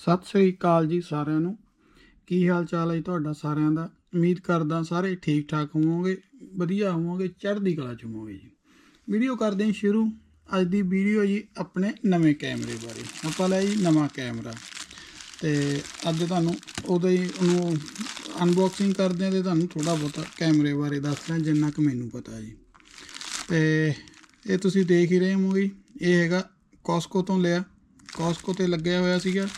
ਸਤਿ ਸ੍ਰੀ ਅਕਾਲ ਜੀ ਸਾਰਿਆਂ ਨੂੰ। ਕੀ ਹਾਲ ਚਾਲ ਹੈ ਜੀ ਤੁਹਾਡਾ ਸਾਰਿਆਂ ਦਾ? ਉਮੀਦ ਕਰਦਾ ਸਾਰੇ ਠੀਕ ਠਾਕ ਹੋਵੋਗੇ, ਵਧੀਆ ਹੋਵੋਗੇ, ਚੜ੍ਹਦੀ ਕਲਾ ਚ ਹੋਵੋਗੇ ਜੀ। ਵੀਡੀਓ ਕਰਦੇ ਹਾਂ ਸ਼ੁਰੂ। ਅੱਜ ਦੀ ਵੀਡੀਓ ਜੀ ਆਪਣੇ ਨਵੇਂ ਕੈਮਰੇ ਬਾਰੇ। ਆਪਾਂ ਲਿਆ ਜੀ ਨਵਾਂ ਕੈਮਰਾ। ਤੇ ਅੱਜ ਤੁਹਾਨੂੰ ਉਹਦੇ ਹੀ ਉਹਨੂੰ ਅਨਬਾਕਸਿੰਗ ਕਰਦੇ ਹਾਂ ਤੇ ਤੁਹਾਨੂੰ ਥੋੜਾ ਬਹੁਤਾ ਕੈਮਰੇ ਬਾਰੇ ਦੱਸਦਾ ਜਿੰਨਾ ਕੁ ਮੈਨੂੰ ਪਤਾ ਜੀ। ਤੇ ਇਹ ਤੁਸੀਂ ਦੇਖ ਹੀ ਰਹੇ ਹੋਵੋਗੇ ਇਹ ਹੈਗਾ ਕੋਸਕੋ ਤੋਂ ਲਿਆ। ਕੋਸਕੋ ਤੇ ਲੱਗਿਆ ਹੋਇਆ ਸੀਗਾ।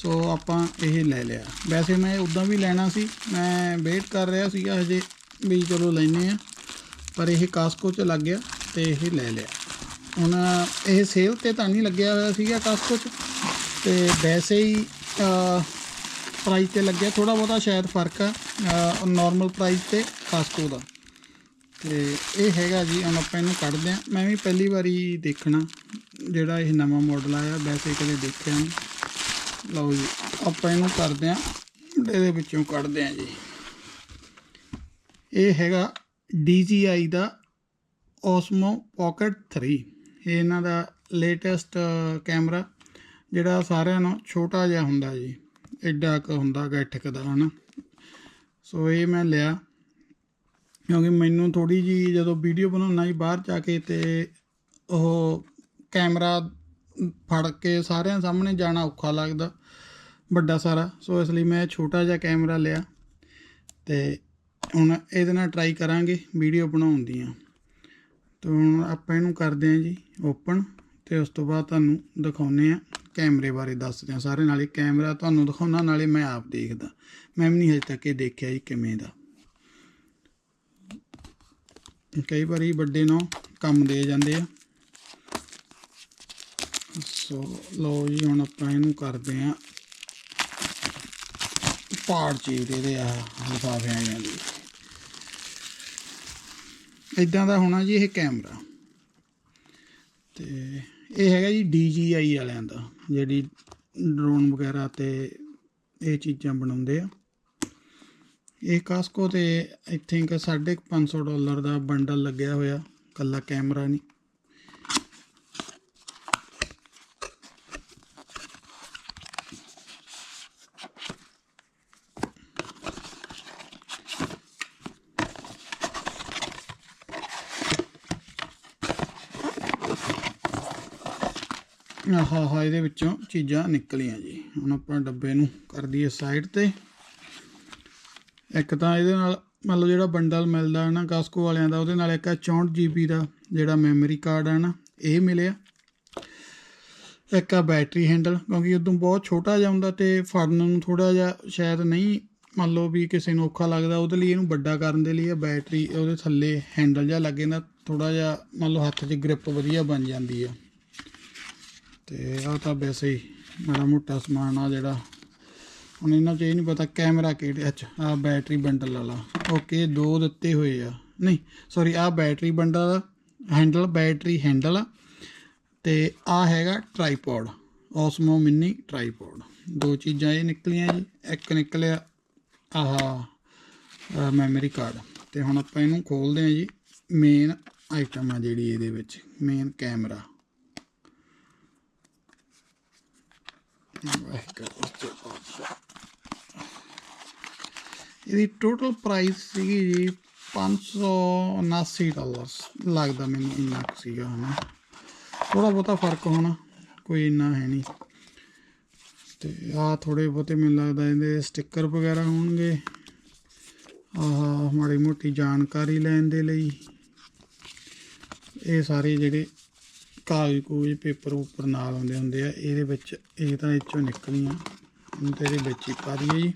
ਸੋ ਆਪਾਂ ਇਹ ਲੈ ਲਿਆ। ਵੈਸੇ ਮੈਂ ਉਦਾਂ ਵੀ ਲੈਣਾ ਸੀ। ਮੈਂ ਵੇਟ ਕਰ ਰਿਹਾ ਸੀਗਾ ਹਜੇ ਵੀ ਚਲੋ ਲੈਨੇ ਆ ਪਰ ਇਹ ਕਾਸਕੋ 'ਚ ਲੱਗ ਗਿਆ ਤੇ ਇਹ ਲੈ ਲਿਆ। ਹੁਣ ਇਹ ਸੇਲ ਤੇ ਤਾਂ ਨਹੀਂ ਲੱਗਿਆ ਹੋਇਆ ਸੀਗਾ ਕਾਸਕੋ 'ਚ। ਤੇ ਵੈਸੇ ਹੀ ਪ੍ਰਾਈਸ ਤੇ ਲੱਗਿਆ। ਥੋੜਾ ਬਹੁਤਾ ਸ਼ਾਇਦ ਫ਼ਰਕ ਆ ਨਾਰਮਲ ਪ੍ਰਾਈਸ ਤੇ ਕਾਸਕੋ ਦਾ। ਤੇ ਇਹ ਹੈਗਾ ਜੀ, ਹੁਣ ਆਪਾਂ ਇਹਨੂੰ ਕੱਢਦੇ ਆ ਮੈਂ ਵੀ ਪਹਿਲੀ ਵਾਰੀ ਦੇਖਣਾ, ਜਿਹੜਾ ਇਹ ਨਵਾਂ ਮਾਡਲ ਆਇਆ। ਵੈਸੇ ਕਦੇ ਦੇਖਿਆ ਨਹੀਂ। ਲਓ ਜੀ, ਆਪਾਂ ਇਹਨੂੰ ਕਰਦੇ ਆ ਇਹਦੇ ਵਿੱਚੋਂ ਕੱਢਦੇ ਆ ਜੀ। ਇਹ ਹੈਗਾ DJI ਦਾ Osmo Pocket 3 ਇਹ ਇਹਨਾਂ ਦਾ ਲੇਟੈਸਟ ਕੈਮਰਾ, ਜਿਹੜਾ ਸਾਰਿਆਂ ਨਾਲੋਂ ਛੋਟਾ ਜਿਹਾ ਹੁੰਦਾ ਜੀ। ਐਡਾ ਕੁ ਹੁੰਦਾ ਗੱਠਕ ਦਾ, ਹਨਾ। ਸੋ ਇਹ ਮੈਂ ਲਿਆ, ਕਿਉਂਕਿ ਮੈਨੂੰ ਥੋੜੀ ਜੀ ਜਦੋਂ ਵੀਡੀਓ ਬਣਾਉਣਾ ਜੀ, ਬਾਹਰ ਜਾ ਕੇ ਤੇ ਉਹ ਕੈਮਰਾ ਫੜ ਕੇ ਸਾਰਿਆਂ ਸਾਹਮਣੇ ਜਾਣਾ ਔਖਾ ਲੱਗਦਾ, ਵੱਡਾ ਸਾਰਾ। ਸੋ ਇਸ ਲਈ ਮੈਂ ਛੋਟਾ ਜਿਹਾ ਕੈਮਰਾ ਲਿਆ ਤੇ ਹੁਣ ਇਹਦੇ ਨਾਲ ਟਰਾਈ ਕਰਾਂਗੇ ਵੀਡੀਓ ਬਣਾਉਣ ਦੀਆਂ। ਤੇ ਹੁਣ ਆਪਾਂ ਇਹਨੂੰ ਕਰਦੇ ਹਾਂ ਜੀ ਓਪਨ ਤੇ ਉਸ ਤੋਂ ਬਾਅਦ ਤੁਹਾਨੂੰ ਦਿਖਾਉਨੇ ਆ ਕੈਮਰੇ ਬਾਰੇ ਦੱਸਦੇ ਆ ਸਾਰੇ ਨਾਲੇ ਕੈਮਰਾ ਤੁਹਾਨੂੰ ਦਿਖਾਉਣਾ ਨਾਲੇ ਮੈਂ ਆਪ ਦੇਖਦਾ। ਮੈਂ ਵੀ ਨਹੀਂ ਹਜੇ ਤੱਕ ਇਹ ਦੇਖਿਆ ਜੀ ਕਿਵੇਂ ਦਾ। ਕਈ ਵਾਰੀ ਵੱਡੇ ਨੂੰ ਕੰਮ ਦੇ ਜਾਂਦੇ ਆ। ਸੋ ਲਓ ਜੀ, ਹੁਣ ਆਪਾਂ ਇਹਨੂੰ ਕਰਦੇ ਆ ਪਾੜ ਚੀਰ ਇਹਦੇ ਆ ਲਿਫਾਫਿਆਂ ਜਾਂਦੀ ਇਦਾਂ ਦਾ ਹੋਣਾ ਜੀ ਇਹ ਕੈਮਰਾ। ਤੇ ਇਹ ਹੈਗਾ ਜੀ DJI ਵਾਲਿਆਂ ਦਾ, ਜਿਹੜੀ ਡਰੋਨ ਵਗੈਰਾ ਤੇ ਇਹ ਚੀਜ਼ਾਂ ਬਣਾਉਂਦੇ ਆ। ਇਹ ਕਾਸਕੋ ਤੇ ਆਈ ਥਿੰਕ 550 ਡਾਲਰ ਦਾ ਬੰਡਲ ਲੱਗਿਆ ਹੋਇਆ ਕੱਲਾ ਕੈਮਰਾ ਨਹੀਂ। ਆਹਾ ਹਾ ਇਹਦੇ ਵਿੱਚੋਂ ਚੀਜ਼ਾਂ ਨਿਕਲੀਆਂ ਜੀ। ਹੁਣ ਆਪਾਂ ਡੱਬੇ ਨੂੰ ਕਰ ਦਈਏ ਸਾਈਡ ਤੇ। ਇੱਕ ਤਾਂ ਇਹਦੇ ਨਾਲ ਮੰਨ ਲਓ ਜਿਹੜਾ ਬੰਡਲ ਮਿਲਦਾ ਹੈ ਨਾ, ਕਾਸਕੋ ਵਾਲਿਆਂ ਦਾ, ਉਹਦੇ ਨਾਲ ਇੱਕ ਆ 64 GB ਦਾ ਜਿਹੜਾ ਮੈਮਰੀ ਕਾਰਡ ਹੈ ਨਾ, ਇਹ ਮਿਲਿਆ। ਇੱਕ ਆ ਬੈਟਰੀ ਹੈਂਡਲ ਕਿਉਂਕਿ ਉਦੋਂ ਬਹੁਤ ਛੋਟਾ ਜਿਹਾ ਹੁੰਦਾ ਤੇ ਫੜਨ ਨੂੰ ਥੋੜਾ ਜਿਹਾ ਸ਼ਾਇਦ ਨਹੀਂ ਮੰਨ ਲਓ ਵੀ ਕਿਸੇ ਨੂੰ ਔਖਾ ਲੱਗਦਾ, ਉਹਦੇ ਲਈ ਇਹਨੂੰ ਵੱਡਾ ਕਰਨ ਦੇ ਲਈ ਇਹ ਬੈਟਰੀ ਉਹਦੇ ਥੱਲੇ ਹੈਂਡਲ ਜਿਹਾ ਲੱਗੇ ਨਾ ਥੋੜਾ ਜਿਹਾ ਮੰਨ ਲਓ ਹੱਥ 'ਚ ਗ੍ਰਿਪ ਵਧੀਆ ਬਣ ਜਾਂਦੀ ਆ ਤੇ ਆਹ ਤਾਂ ਵੈਸੇ ਹੀ ਮਾੜਾ ਮੋਟਾ ਸਮਾਨ ਆ ਜਿਹੜਾ। ਹੁਣ ਇਹਨਾਂ 'ਚ ਇਹ ਨਹੀਂ ਪਤਾ ਕੈਮਰਾ ਕਿਹੜੇ ਅੱਛਾ ਆ ਬੈਟਰੀ ਬੰਡਲ ਵਾਲਾ। ਓਕੇ ਦੋ ਦਿੱਤੇ ਹੋਏ ਆ। ਨਹੀਂ ਸੌਰੀ ਆ battery bundle handle battery handle ਆ, ਤੇ ਆ ਹੈਗਾ ਟ੍ਰਾਈਪੋਡ Osmo ਮਿੰਨੀ ਟ੍ਰਾਈਪੋਡ ਦੋ ਚੀਜ਼ਾਂ ਇਹ ਨਿਕਲੀਆਂ ਜੀ, ਇੱਕ ਨਿਕਲਿਆ ਆਹ ਮੈਮਰੀ ਕਾਰਡ ਤੇ ਹੁਣ ਆਪਾਂ ਇਹਨੂੰ ਖੋਲਦੇ ਹਾਂ ਜੀ ਮੇਨ ਆਈਟਮ ਆ ਜਿਹੜੀ ਇਹਦੇ ਵਿੱਚ ਮੇਨ ਕੈਮਰਾ ਇਹਦੀ ਟੋਟਲ ਪ੍ਰਾਈਸ ਸੀਗੀ ਜੀ 579 ਡਾਲਰ ਲੱਗਦਾ ਮੈਨੂੰ ਇੰਨਾ ਕੁ ਸੀਗਾ ਹਨਾ। ਥੋੜਾ ਬਹੁਤਾ ਫ਼ਰਕ ਹੋਣਾ, ਕੋਈ ਇੰਨਾ ਹੈ ਨਹੀਂ। ਤੇ ਆ ਥੋੜੇ ਬਹੁਤੇ ਮੈਨੂੰ ਲੱਗਦਾ ਇਹਦੇ ਸਟicker ਵਗੈਰਾ ਹੋਣਗੇ। ਆਹ ਮਾੜੀ ਮੋਟੀ ਜਾਣਕਾਰੀ ਲੈਣ ਦੇ ਲਈ। ਇਹ ਸਾਰੇ ਜਿਹੜੇ ਕਾਗਜ਼ ਕੂਜ ਪੇਪਰ ਉੱਪਰ ਨਾਲ ਆਉਂਦੇ ਹੁੰਦੇ ਆ, ਇਹਦੇ ਵਿੱਚ ਇਹ ਤਾਂ ਇਹ ਚੋਂ ਨਿਕਲੀਆਂ। ਹੁਣ ਤੇ ਇਹਦੇ ਵਿੱਚ ਹੀ ਪਾ ਦਈਏ ਜੀ।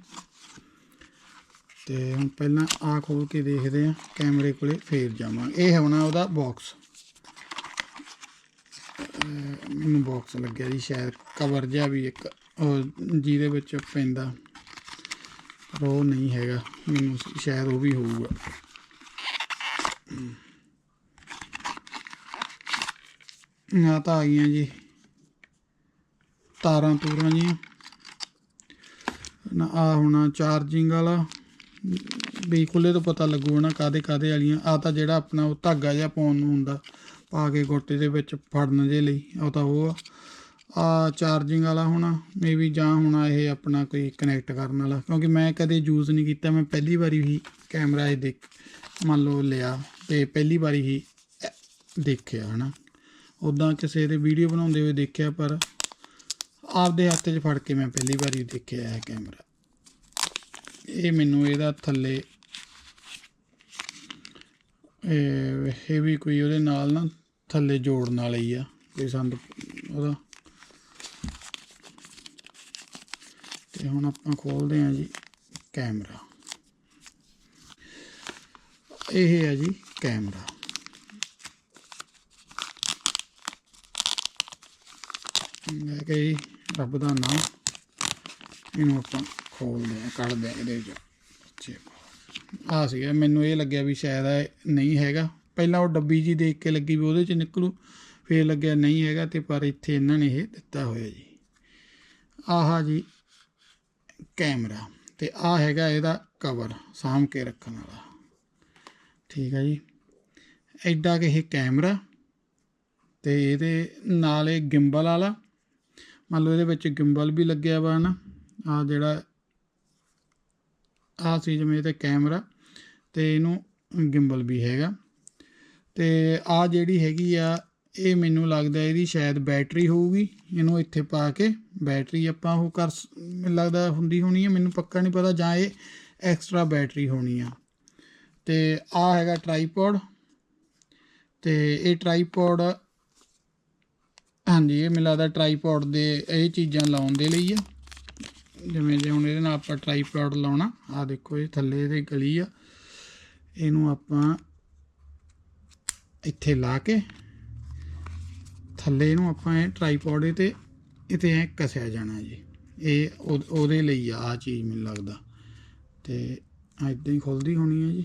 ਤੇ ਹੁਣ ਪਹਿਲਾਂ ਆ ਖੋਲ ਕੇ ਦੇਖਦੇ ਆ ਕੈਮਰੇ ਕੋਲੇ ਫੇਰ ਜਾਵਾਂਗੇ। ਇਹ ਹੋਣਾ ਉਹਦਾ ਬਾਕਸ ਮੈਨੂੰ ਬਾਕਸ ਲੱਗਿਆ ਜੀ ਸ਼ਾਇਦ ਕਵਰ ਜਿਹਾ ਵੀ ਇੱਕ ਜਿਹਦੇ ਵਿੱਚ ਪੈਂਦਾ। ਪਰ ਉਹ ਨਹੀਂ ਹੈਗਾ, ਮੈਨੂੰ ਸ਼ਾਇਦ ਉਹ ਵੀ ਹੋਊਗਾ। ਆ ਤਾਂ ਆ ਗਈਆਂ ਜੀ। ਤਾਰਾਂ ਤੂਰਾਂ ਜੀਆਂ ਨਾ ਆ ਹੋਣਾ ਚਾਰਜਿੰਗ ਵਾਲਾ। ਵੀ ਖੁੱਲੇ ਤੋਂ ਪਤਾ ਲੱਗੂ ਨਾ ਕਾਦੇ ਕਾਦੇ ਵਾਲੀਆਂ। ਆ ਤਾਂ ਜਿਹੜਾ ਆਪਣਾ ਉਹ ਧਾਗਾ ਜਿਹਾ ਪਾਉਣ ਨੂੰ ਹੁੰਦਾ, ਪਾ ਕੇ ਗੋਟੇ ਦੇ ਵਿੱਚ ਫੜਨ ਦੇ ਲਈ, ਉਹ ਤਾਂ ਉਹ ਆ। ਚਾਰਜਿੰਗ ਵਾਲਾ ਹੋਣਾ ਮੇਬੀ ਜਾਂ ਹੋਣਾ ਇਹ ਆਪਣਾ ਕੋਈ ਕਨੈਕਟ ਕਰਨ ਵਾਲਾ। ਕਿਉਂਕਿ ਮੈਂ ਕਦੇ ਯੂਜ਼ ਨਹੀਂ ਕੀਤਾ, ਮੈਂ ਪਹਿਲੀ ਵਾਰੀ ਹੀ ਕੈਮਰਾ ਇਹ ਦੇਖ, ਮੰਨ ਲਓ ਲਿਆ, ਤੇ ਪਹਿਲੀ ਵਾਰੀ ਹੀ, ਅ- ਦੇਖਿਆ, ਹਨਾ। ਉਦਾਂ ਕਿਸੇ ਦੇ ਵੀਡੀਓ ਬਣਾਉਂਦੇ ਹੋਏ ਦੇਖਿਆ, ਪਰ ਆਪਦੇ ਹੱਥ 'ਚ ਫੜ ਕੇ ਮੈਂ ਪਹਿਲੀ ਵਾਰੀ ਦੇਖਿਆ ਇਹ ਕੈਮਰਾ ਇਹ ਮੈਨੂੰ ਇਹਦਾ ਥੱਲੇ, ਇਹ ਵੀ ਕੋਈ ਉਹਦੇ ਨਾਲ ਨਾ ਥੱਲੇ ਜੋੜਨ ਵਾਲਾ ਹੀ ਆ, ਕੋਈ ਸੰਦ ਉਹਦਾ। ਤੇ ਹੁਣ ਆਪਾਂ ਖੋਲਦੇ ਹਾਂ ਜੀ ਕੈਮਰਾ ਇਹ ਹੈ ਜੀ ਕੈਮਰਾ ਮੈਂ ਕੇ ਜੀ, ਰੱਬ ਦਾ ਨਾਮ ਇਹਨੂੰ ਆਪਾਂ ਖੋਲਦੇ ਹਾਂ, ਕੱਢਦੇ ਹਾਂ ਇਹਦੇ ਚ ਆ ਸੀਗਾ, ਮੈਨੂੰ ਇਹ ਲੱਗਿਆ ਵੀ ਸ਼ਾਇਦ ਇਹ ਨਹੀਂ ਹੈਗਾ। ਪਹਿਲਾਂ ਉਹ ਡੱਬੀ ਜੀ ਦੇਖ ਕੇ ਲੱਗੀ ਵੀ ਉਹਦੇ ਚ ਨਿਕਲੂ, ਫੇਰ ਲੱਗਿਆ ਨਹੀਂ ਹੈਗਾ ਤੇ ਪਰ ਇੱਥੇ ਇਹਨਾਂ ਨੇ ਇਹ ਦਿੱਤਾ ਹੋਇਆ ਜੀ। ਆਹਾ ਜੀ ਕੈਮਰਾ ਤੇ ਆ ਹੈਗਾ ਇਹਦਾ ਕਵਰ, ਸਾਂਭ ਕੇ ਰੱਖਣ ਵਾਲਾ। ਠੀਕ ਹੈ ਜੀ। ਐਡਾ ਕਿ ਇਹ ਕੈਮਰਾ ਤੇ ਇਹਦੇ ਨਾਲ ਇਹ ਗਿੰਬਲ ਵਾਲਾ ਮੰਨ ਲਓ ਇਹਦੇ ਵਿੱਚ ਗਿੰਬਲ ਵੀ ਲੱਗਿਆ ਵਾ ਨਾ ਆ ਜਿਹੜਾ ਆ ਸੀ ਜਿਵੇਂ ਤੇ ਕੈਮਰਾ ਤੇ ਇਹਨੂੰ ਗਿੰਬਲ ਵੀ ਹੈਗਾ। ਤੇ ਆ ਜਿਹੜੀ ਹੈਗੀ ਆ, ਇਹ ਮੈਨੂੰ ਲੱਗਦਾ ਇਹਦੀ ਸ਼ਾਇਦ ਬੈਟਰੀ ਹੋਊਗੀ। ਇਹਨੂੰ ਇੱਥੇ ਪਾ ਕੇ ਬੈਟਰੀ ਆਪਾਂ ਉਹ ਕਰ ਲੱਗਦਾ ਹੁੰਦੀ ਹੋਣੀ ਹੈ ਮੈਨੂੰ ਪੱਕਾ ਨਹੀਂ ਪਤਾ ਜਾਂ ਇਹ ਐਕਸਟਰਾ ਬੈਟਰੀ ਹੋਣੀ ਆ। ਤੇ ਆ ਹੈਗਾ ਟ੍ਰਾਈਪੋਡ ਤੇ ਇਹ ਟ੍ਰਾਈਪੋਡ ਹਾਂਜੀ, ਇਹ ਮੈਨੂੰ ਲੱਗਦਾ ਟ੍ਰਾਈਪੋਡ ਦੇ ਇਹ ਚੀਜ਼ਾਂ ਲਾਉਣ ਦੇ ਲਈ ਆ। ਜਿਵੇਂ ਜੇ ਹੁਣ ਇਹਦੇ ਨਾਲ ਆਪਾਂ ਟ੍ਰਾਈਪੋਡ ਲਾਉਣਾ ਆ ਦੇਖੋ ਇਹ ਥੱਲੇ ਇਹਦੇ ਗਲੀ ਆ। ਇਹਨੂੰ ਆਪਾਂ ਇੱਥੇ ਲਾ ਕੇ ਥੱਲੇ ਇਹਨੂੰ ਆਪਾਂ ਇਹ ਟ੍ਰਾਈਪੋਡ ਤੇ ਇਤੇ ਐ ਕਸਿਆ ਜਾਣਾ ਜੀ। ਇਹ ਉਹ- ਉਹਦੇ ਲਈ ਆ ਆ ਚੀਜ਼ ਮੈਨੂੰ ਲੱਗਦਾ। ਤੇ ਇਦਾਂ ਹੀ ਖੁੱਲਦੀ ਹੋਣੀ ਹੈ ਜੀ।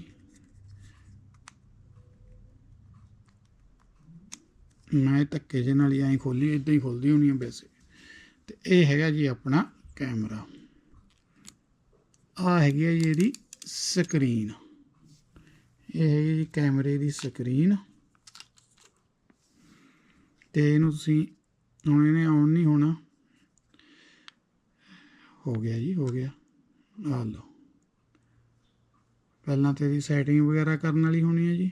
ਮੈਂ ਧੱਕੇ ਜੇ ਨਾਲ ਹੀ ਐਂ ਖੋਲੀ ਇਦਾਂ ਹੀ ਖੁੱਲਦੀ ਹੋਣੀ ਹੈ ਵੈਸੇ। ਤੇ ਇਹ ਹੈਗਾ ਜੀ ਆਪਣਾ ਕੈਮਰਾ। ਆ ਹੈਗੀ ਹੈ ਜੀ ਇਹਦੀ ਸਕਰੀਨ। ਇਹ ਹੈਗੀ ਜੀ ਕੈਮਰੇ ਦੀ ਸਕਰੀਨ। ਤੇ ਇਹਨੂੰ ਤੁਸੀਂ ਹੁਣ ਇਹਨੇ ਆਨ ਨਹੀਂ ਹੋਣਾ। ਹੋ ਗਿਆ ਜੀ, ਹੋ ਗਿਆ। ਆ ਲਓ। ਪਹਿਲਾਂ ਤੇ ਇਹਦੀ ਸੈਟਿੰਗ ਵਗੈਰਾ ਕਰਨ ਵਾਲੀ ਹੋਣੀ ਹੈ ਜੀ।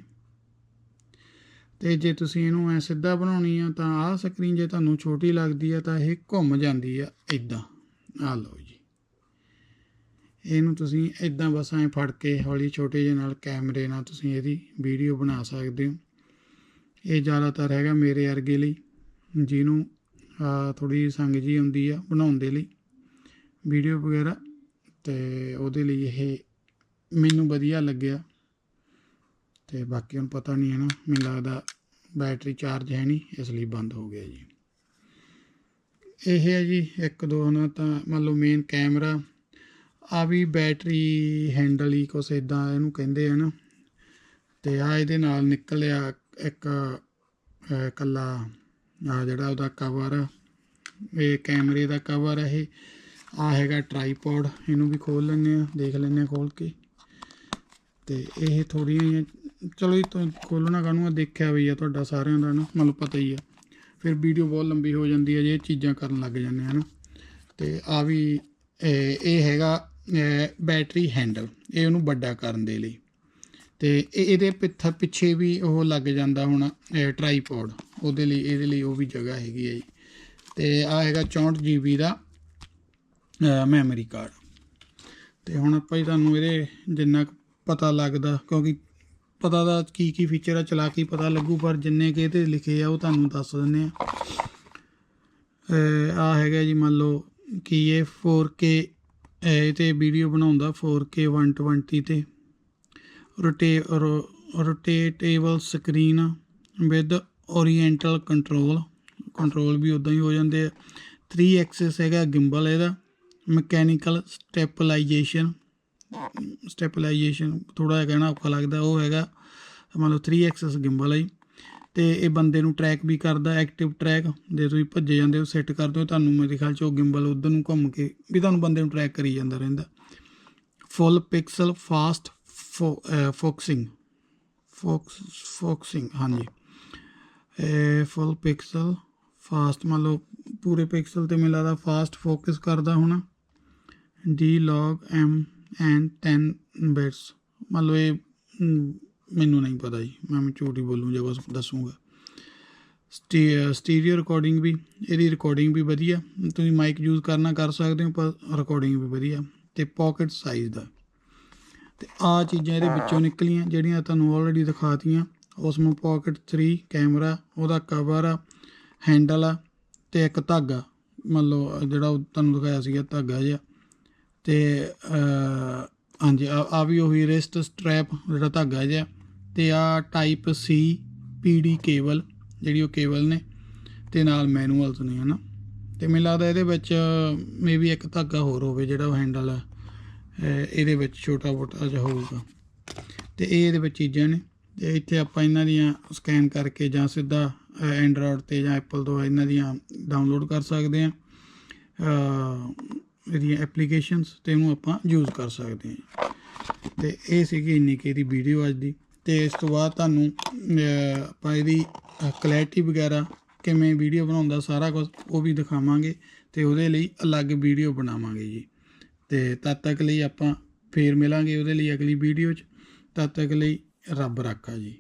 ਤੇ ਜੇ ਤੁਸੀਂ ਇਹਨੂੰ ਐ ਸਿੱਧਾ ਬਣਾਉਣੀ ਆ, ਤਾਂ ਆਹ ਸਕਰੀਨ ਜੇ ਤੁਹਾਨੂੰ ਛੋਟੀ ਲੱਗਦੀ ਆ, ਤਾਂ ਇਹ ਘੁੰਮ ਜਾਂਦੀ ਆ ਇਦਾਂ ਆ ਲਓ ਜੀ। ਇਹਨੂੰ ਤੁਸੀਂ ਇਦਾਂ ਬਸ ਐ ਫੜ ਕੇ ਹੌਲੀ ਛੋਟੇ ਜਿਹੇ ਨਾਲ ਕੈਮਰੇ ਨਾਲ ਤੁਸੀਂ ਇਹਦੀ ਵੀਡੀਓ ਬਣਾ ਸਕਦੇ ਹੋ। ਇਹ ਜ਼ਿਆਦਾਤਰ ਹੈਗਾ ਮੇਰੇ ਵਰਗੇ ਲਈ, ਜਿਹਨੂੰ ਥੋੜੀ ਸੰਗ ਜੀ ਹੁੰਦੀ ਆ ਬਣਾਉਣ ਦੇ ਲਈ। ਵੀਡੀਓ ਵਗੈਰਾ, ਤੇ ਉਹਦੇ ਲਈ ਇਹ ਮੈਨੂੰ ਵਧੀਆ ਲੱਗਿਆ। ਤੇ ਬਾਕੀ ਹੁਣ ਪਤਾ ਨਹੀਂ ਹੈ ਨਾ ਮੈਨੂੰ ਲੱਗਦਾ ਬੈਟਰੀ ਚਾਰਜ ਹੈ ਨਹੀਂ ਇਸ ਲਈ ਬੰਦ ਹੋ ਗਿਆ ਜੀ। ਇਹ ਹੈ ਜੀ ਇੱਕ ਦੋ ਨਾ ਤਾਂ ਮੰਨ ਲਓ ਮੇਨ ਕੈਮਰਾ ਆ ਵੀ ਬੈਟਰੀ ਹੈਂਡਲ ਹੀ ਕੁਛ ਇਦਾਂ ਇਹਨੂੰ ਕਹਿੰਦੇ ਆ ਨਾ ਤੇ ਆ ਇਹਦੇ ਨਾਲ ਨਿਕਲਿਆ ਇੱਕ ਅਹ, ਕੱਲਾ ਆ ਜਿਹੜਾ ਉਹਦਾ ਕਵਰ ਇਹ ਕੈਮਰੇ ਦਾ ਕਵਰ ਇਹ ਆ ਹੈਗਾ ਟ੍ਰਾਈਪੋਡ ਇਹਨੂੰ ਵੀ ਖੋਲ ਲੈਂਦੇ ਆ ਦੇਖ ਲੈਂਦੇ ਆ ਖੋਲ ਕੇ। ਤੇ ਇਹ ਥੋੜੀਆਂ ਜਿਹੀਆਂ ਚਲੋ ਇਹ ਤੋਂ ਖੋਲਣਾ ਕਾਹਨੂੰ ਆ? ਦੇਖਿਆ ਵੀ ਆ ਤੁਹਾਡਾ ਸਾਰਿਆਂ ਦਾ ਨਾ, ਮੈਨੂੰ ਪਤਾ ਹੀ ਆ। ਫਿਰ ਵੀਡੀਓ ਬਹੁਤ ਲੰਬੀ ਹੋ ਜਾਂਦੀ ਹੈ ਜੇ ਇਹ ਚੀਜ਼ਾਂ ਕਰਨ ਲੱਗ ਜਾਂਦੇ ਆ ਨਾ। ਤੇ ਆ ਵੀ, ਇਹ ਹੈਗਾ ਬੈਟਰੀ ਹੈਂਡਲ ਇਹ ਉਹਨੂੰ ਵੱਡਾ ਕਰਨ ਦੇ ਲਈ। ਤੇ ਇਹ, ਇਹਦੇ ਪਿੱਛੇ ਪਿੱਛੇ ਵੀ ਉਹ ਲੱਗ ਜਾਂਦਾ ਹੁਣ ਟ੍ਰਾਈਪੋਡ ਉਹਦੇ ਲਈ, ਇਹਦੇ ਲਈ ਉਹ ਵੀ ਜਗ੍ਹਾ ਹੈਗੀ ਹੈ ਜੀ। ਤੇ ਆ ਹੈਗਾ 64 GB ਦਾ ਮੈਮਰੀ ਕਾਰਡ ਤੇ ਹੁਣ ਆਪਾਂ ਹੀ ਤੁਹਾਨੂੰ ਇਹਦੇ ਜਿੰਨਾ ਕੁ ਪਤਾ ਲੱਗਦਾ, ਕਿਉਂਕਿ ਪਤਾ ਦਾ ਕੀ ਕੀ ਫੀਚਰ ਆ, ਚਲਾ ਕੇ ਪਤਾ ਲੱਗੂ, ਪਰ ਜਿੰਨੇ ਕਿ ਇਹਦੇ ਲਿਖੇ ਆ, ਉਹ ਤੁਹਾਨੂੰ ਦੱਸ ਦਿੰਨੇ ਆ। ਆ ਹੈਗਾ ਜੀ, ਮੰਨ ਲਓ ਕਿ ਇਹ 4K ਇਹ ਤੇ ਵੀਡੀਓ ਬਣਾਉਂਦਾ 4K 120 ਤੇ। Royte rotatable screen with oriental control control ਵੀ ਉਦਾਂ ਹੀ ਹੋ ਜਾਂਦੇ ਆ। 3 ਐਕਸਿਸ ਹੈਗਾ ਗਿੰਬਲ ਇਹਦਾ। ਮਕੈਨੀਕਲ ਸਟੈਪਲਾਈਜੇਸ਼ਨ ਸਟੈਪਲਾਈਜੇਸ਼ਨ ਥੋੜਾ ਜਿਹਾ ਕਹਿਣਾ ਔਖਾ ਲੱਗਦਾ, ਉਹ ਹੈਗਾ ਮੰਨ ਲਓ 3 ਐਕਸਿਸ ਗਿੰਬਲ ਹੈ ਜੀ। ਤੇ ਇਹ ਬੰਦੇ ਨੂੰ ਟਰੈਕ ਵੀ ਕਰਦਾ ਐਕਟਿਵ ਟਰੈਕ ਜੇ ਤੁਸੀਂ ਭੱਜੇ ਜਾਂਦੇ ਹੋ ਸੈੱਟ ਕਰਦੇ ਹੋ, ਤੁਹਾਨੂੰ ਮੇਰੇ ਖਿਆਲ ਚ ਉਹ ਗਿੰਬਲ ਉਧਰ ਨੂੰ ਘੁੰਮ ਕੇ ਵੀ ਤੁਹਾਨੂੰ ਬੰਦੇ ਨੂੰ ਟਰੈਕ ਕਰੀ ਜਾਂਦਾ ਰਹਿੰਦਾ। Full pixel fast focusing focus focusing ਹਾਂਜੀ। ਫੁੱਲ ਪਿਕਸਲ ਫਾਸਟ ਮੰਨ ਲਓ ਪੂਰੇ ਪਿਕਸਲ ਤੇ ਮੈਨੂੰ ਲੱਗਦਾ ਫਾਸਟ ਫੋਕਸ ਕਰਦਾ ਹੋਣਾ। D log M and 10 bits ਮਤਲਬ ਇਹ ਮੈਨੂੰ ਨਹੀਂ ਪਤਾ ਜੀ। ਮੈਂ ਮੈਂ ਝੂਠ ਹੀ ਬੋਲੂੰ, ਜੇ ਕੁਛ ਦੱਸੂਗਾ। ਸਟੀਰੀਓ ਰਿਕਾਰਡਿੰਗ ਵੀ, ਇਹਦੀ ਰਿਕਾਰਡਿੰਗ ਵੀ ਵਧੀਆ। ਤੁਸੀਂ ਮਾਈਕ ਯੂਜ਼ ਕਰਨਾ, ਕਰ ਸਕਦੇ ਹੋ, ਪਰ ਰਿਕਾਰਡਿੰਗ ਵੀ ਵਧੀਆ। ਤੇ ਪਾਕਟ ਸਾਈਜ਼ ਦਾ। ਤੇ ਆ ਚੀਜ਼ਾਂ ਇਹਦੇ ਵਿੱਚੋਂ ਨਿਕਲੀਆਂ, ਜਿਹੜੀਆਂ ਤੁਹਾਨੂੰ ਆਲਰੇਡੀ ਦਿਖਾਤੀਆਂ। ਉਸ ਨੂੰ ਪਾਕਟ 3 ਕੈਮਰਾ ਉਹਦਾ ਕਵਰ ਆ ਹੈਂਡਲ ਆ, ਤੇ ਇੱਕ ਧਾਗਾ। ਮੰਨ ਲਓ ਜਿਹੜਾ ਉਹ ਤੁਹਾਨੂੰ ਦਿਖਾਇਆ ਸੀਗਾ, ਧਾਗਾ ਜਿਹਾ। ਤੇ ਹਾਂਜੀ, ਆ ਆ ਵੀ ਉਹੀ ਰਿਸਟ ਸਟ੍ਰੈਪ ਜਿਹੜਾ ਧਾਗਾ ਜਿਹਾ, ਤੇ ਆ ਟਾਈਪ ਸੀ ਪੀਡੀ ਕੇਬਲ ਜਿਹੜੀ ਉਹ ਕੇਬਲ ਨੇ, ਤੇ ਨਾਲ ਮੈਨੂਅਲਸ ਨੇ, ਹਨਾ? ਤੇ ਮੈਨੂੰ ਲੱਗਦਾ ਇਹਦੇ ਵਿੱਚ ਮੇਬੀ ਇੱਕ ਧਾਗਾ ਹੋਰ ਹੋਵੇ ਜਿਹੜਾ ਉਹ ਹੈਂਡਲ ਇਹਦੇ ਵਿੱਚ ਛੋਟਾ ਮੋਟਾ ਜਿਹਾ ਹੋਊਗਾ। ਤੇ ਇਹ ਇਹਦੇ ਵਿੱਚ ਚੀਜ਼ਾਂ ਨੇ, ਤੇ ਇੱਥੇ ਆਪਾਂ ਇਹਨਾਂ ਦੀਆਂ ਸਕੈਨ ਕਰਕੇ ਜਾਂ ਸਿੱਧਾ ਐਂਡਰੋਇਡ ਤੇ ਜਾਂ ਐਪਲ ਤੋਂ ਇਹਨਾਂ ਦੀਆਂ ਡਾਊਨਲੋਡ ਕਰ ਸਕਦੇ ਆ ਇਹਦੀਆਂ ਐਪਲੀਕੇਸ਼ਨਸ ਤੇ ਇਹਨੂੰ ਆਪਾਂ ਯੂਜ਼ ਕਰ ਸਕਦੇ ਹਾਂ। ਤੇ ਇਹ ਸੀਗੀ ਇੰਨੀ ਕੁ ਇਹਦੀ ਵੀਡੀਓ ਅੱਜ ਦੀ। ਤੇ ਇਸ ਤੋਂ ਬਾਅਦ ਤੁਹਾਨੂੰ ਆਪਾਂ ਇਹਦੀ ਕਲੈਰਿਟੀ ਵਗੈਰਾ ਕਿਵੇਂ ਵੀਡੀਓ ਬਣਾਉਂਦਾ ਸਾਰਾ ਕੁਝ ਉਹ ਵੀ ਦਿਖਾਵਾਂਗੇ ਤੇ ਉਹਦੇ ਲਈ ਅਲੱਗ ਵੀਡੀਓ ਬਣਾਵਾਂਗੇ ਜੀ। ਤੇ ਤਦ ਤੱਕ ਲਈ ਆਪਾਂ ਫੇਰ ਮਿਲਾਂਗੇ ਉਹਦੇ ਲਈ ਅਗਲੀ ਵੀਡੀਓ 'ਚ। ਤਦ ਤੱਕ ਲਈ ਰੱਬ ਰਾਖਾ ਜੀ।